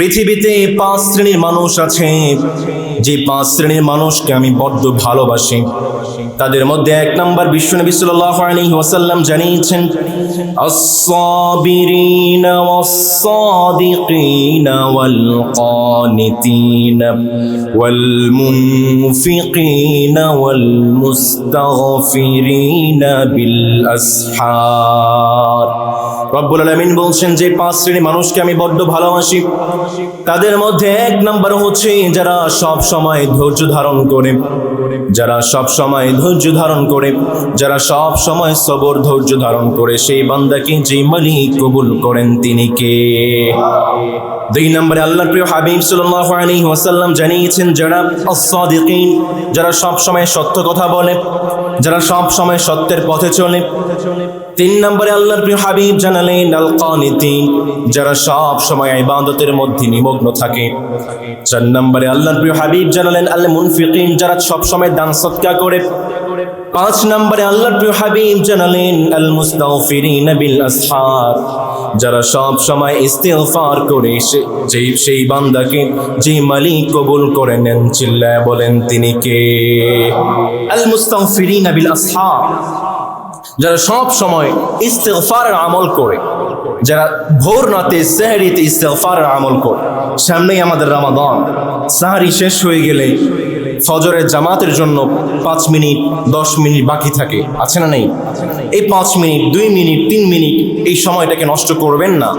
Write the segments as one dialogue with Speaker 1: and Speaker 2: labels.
Speaker 1: পৃথিবীতে পাঁচ শ্রেণির মানুষ আছে। যে পাঁচ শ্রেণির মানুষকে আমি বড্ড ভালোবাসি। তাদের মধ্যে এক নম্বর বিশ্বনবী সাল্লাল্লাহু আলাইহি ওয়াসাল্লাম জানিয়েছেন, আস-সাবিরিনা ওয়াস-সাদিকিনা ওয়াল কানিতিনা ওয়াল মুনফিকিনা রব্বুল আলামিন বলছেন যে পাঁচ শ্রেণির মানুষকে আমি বড্ড ভালোবাসি। তাদের মধ্যে এক নাম্বার হচ্ছে যারা সব সময় ধৈর্য ধারণ করে। যারা সব সময় ধৈর্য ধারণ করে, যারা সব সময় সবর ধৈর্য ধারণ করে, সেই বান্দাকে যে মালিক কবুল করেন তিনি কে? দুই নম্বরে আল্লাহর প্রিয় হাবিব সাল্লাল্লাহু আলাইহি ওয়াসাল্লাম জানিয়েছেন, যারা আস-সাদিকিন, যারা সব সময় সত্য কথা বলে, যারা সব সময় সত্যের পথে চলে তিন নম্বরে আল্লাহর প্রিয় হাবিব জানালেন আল কানিতিন যারা সব সময় ইবাদতের মধ্যে নিমগ্ন থাকে। চার নম্বরে আল্লাহর প্রিয় হাবিব জানালেন আল মুনফিকিন যারা সব সময় দান সৎকা করে। পাঁচ নম্বরে আল্লাহর প্রিয় হাবিব জানালেন আল মুস্তাগফিরিন বিল আসহার যারা সব সময় ইস্তেগফার করে, সে- যেই সেই বান্দাকে, যে মালিক কবুল করে নেন, চিল্লায় বলেন, তিনি কে? আল মুস্তাগফিরিন বিল আসহার যারা সব সময় ইস্তেফার আমল করে, যারা ভোর রাতে সেহারিতে ইস্তেফার আমল করে, সামনেই আমাদের রামাদন। সাহারি শেষ হয়ে গেলে ফজরের জামাতের জন্য পাঁচ মিনিট, দশ মিনিট বাকি থাকে। আছে না নেই? এই পাঁচ মিনিট, দুই মিনিট, তিন মিনিট এই সময়টাকে নষ্ট করবেন না।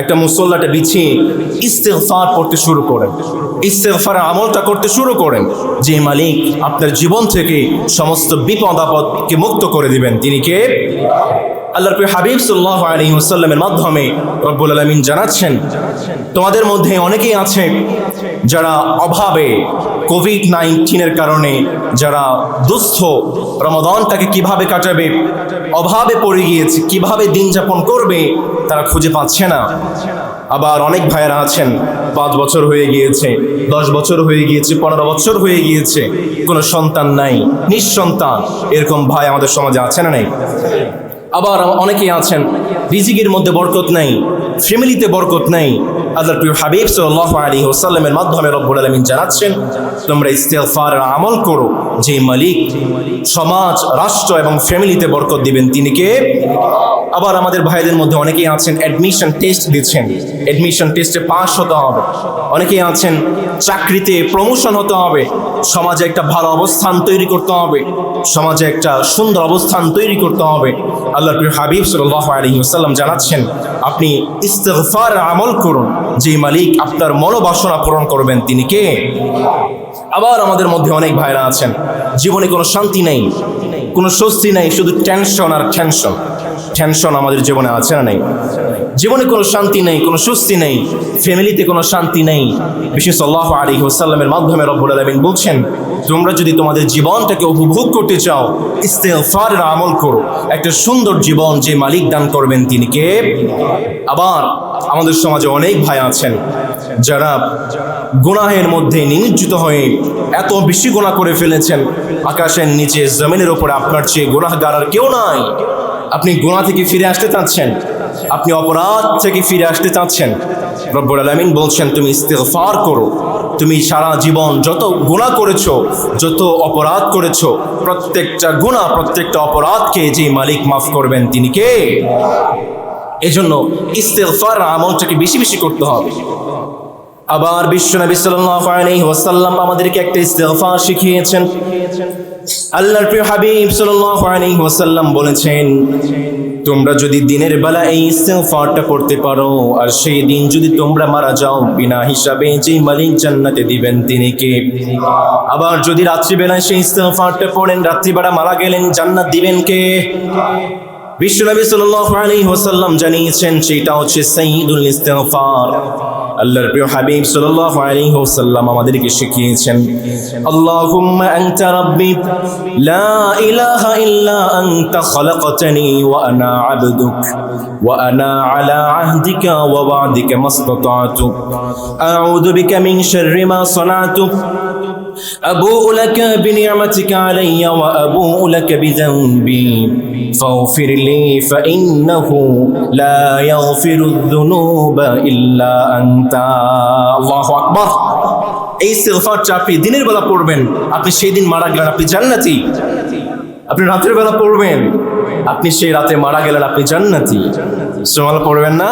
Speaker 1: একটা মুসল্লাটা বিছিয়ে ইস্তেফার করতে শুরু করেন। ইস্তেফার আমলটা করতে শুরু করেন। যে মালিক আপনার জীবন থেকে সমস্ত বিপদ আপদকে মুক্ত করে দিবেন, তিনি কে? আল্লাহর হাবিব সাল্লাহ আলী ওসাল্লামের মাধ্যমে রব্বুল আলমিন জানাচ্ছেন, তোমাদের মধ্যে অনেকেই আছে যারা অভাবে কোভিড নাইন্টিনের কারণে যারা দুস্থ রমাদানটাকে কীভাবে কাটাবে, অভাবে পড়ে গিয়েছে, কীভাবে দিন যাপন করবে, তারা খুঁজে পাচ্ছে না। আবার অনেক ভাইয়েরা আছেন, পাঁচ বছর হয়ে গিয়েছে, দশ বছর হয়ে গিয়েছে, পনেরো বছর হয়ে গিয়েছে, কোনো সন্তান নাই, নিঃসন্তান, এরকম ভাই আমাদের সমাজে আছে না নেই? আবার অনেকেই আছেন রিজিকের মধ্যে বরকত নাই, ফ্যামিলিতে বরকত নাই। আল্লাহর প্রিয় হাবিব সাল্লাল্লাহু আলাইহি ওয়াসাল্লামের মাধ্যমে রব্বুল আলামিন জানাচ্ছেন, তোমরা ইস্তেগফারের আমল করো। যে মালিক সমাজ, রাষ্ট্র এবং ফ্যামিলিতে বরকত দিবেন, তিনি কে? আবার আমাদের ভাইদের মধ্যে অনেকেই আছেন অ্যাডমিশন টেস্ট দিচ্ছেন। অ্যাডমিশন টেস্টে পাস হতে হবে। অনেকেই আছেন, চাকরিতে প্রমোশন হতে হবে। সমাজে একটা ভালো অবস্থান তৈরি করতে হবে। সমাজে একটা সুন্দর অবস্থান তৈরি করতে হবে। আল্লাহর প্রিয় হাবিব সাল্লাল্লাহু আলাইহি ওয়াসাল্লাম জানাচ্ছেন, আপনি ইস্তফার আমল করুন। যেই মালিক আপনার মনোবাসনা পূরণ করবেন, তিনি কে? আবার আমাদের মধ্যে অনেক ভাইরা আছেন, জীবনে কোনো শান্তি নেই, কোনো স্বস্তি নেই, শুধু টেনশন আর টেনশন টেনশন আমাদের জীবনে আছে না নেই? জীবনে কোনো শান্তি নেই, কোনো স্বস্তি নেই, ফ্যামিলিতে কোনো শান্তি নেই। বিশেষ আল্লাহ আলী হোসাল্লামের মাধ্যমে রব্বুল আলমিন বলছেন, তোমরা যদি তোমাদের জীবনটাকে উপভোগ করতে চাও ইস্তেফারের আমল করো। একটা সুন্দর জীবন যে মালিক দান করবেন তিনি কে? আবার আমাদের সমাজে অনেক ভাই আছেন, যারা গুনাহের মধ্যে নিমজ্জিত হয়ে এত বেশি গুনাহ করে ফেলেছেন। আকাশের নিচে, জমিনের ওপরে আপনার চেয়ে গুনাহগার আর কেউ নাই। আপনি গুনাহ থেকে ফিরে আসতে চাচ্ছেন? আপনি অপরাধ থেকে ফিরে আসতে চাচ্ছেন। রব্বুল আলামিন বলছেন, তুমি ইস্তেগফার করো। তুমি সারা জীবন যত গুনাহ করেছ, যত অপরাধ করেছ, প্রত্যেকটা গুনাহ, প্রত্যেকটা অপরাধকে যে মালিক মাফ করবেন তিনি কে? এজন্য ইস্তেগফার আমলটাকে বেশি বেশি করতে হবে। আবার বিশ্বনবী ওয়াসাল্লাম আমাদেরকে একটা ইস্তেগফার শিখিয়েছেন। আল্লাহর প্রিয় হাবিব সাল্লাল্লাহু আলাইহি ওয়াসাল্লাম বলেছেন, তোমরা যদি দিনের বেলা এই ইস্তেগফারটা করতে পারো, আর সেই দিন যদি তোমরা মারা যাও, বিনা হিসাবে যে মালিক জান্নাতে দিবেন তিনি কে? আবার যদি রাত্রিবেলায় সেই ইস্তেগফারটা পড়েন, রাত্রিবেলা মারা গেলেন, জান্নাত দিবেন কে? বিশ্বনবী সাল্লাল্লাহু আলাইহি ওয়াসাল্লাম জানিয়েছেন, সেটা হচ্ছে সাইয়্যিদুল ইস্তিগফার। আল্লাহর প্রিয় হাবিব সাল্লাল্লাহু আলাইহি ওয়াসাল্লাম আমাদেরকে শিখিয়েছেন আল্লাহুম্মা আনতা রাব্বি লা ইলাহা ইল্লা আনতা খালাকতানি ওয়া আনা আবদুক ওয়া আনা আলা আহদিকা ওয়া ওয়া'দিকা মাসতাতু আউযু বিকা মিন শাররি মা সানাতু أبوء لك بنعمتك علي وأبوء لك بذنبي فاغفر لي فإنه لا يغفر الذنوب إلا أنت الله أكبر এই ইস্তেগফারটা আপনি দিনের বেলা পড়বেন আপনি সেই দিন মারা গেলেন আপনি জান্নাতি আপনি রাতের বেলা পড়বেন আপনি সেই রাতে মারা গেলেন আপনি জান্নাতি সুবহানাল্লাহ পড়বেন না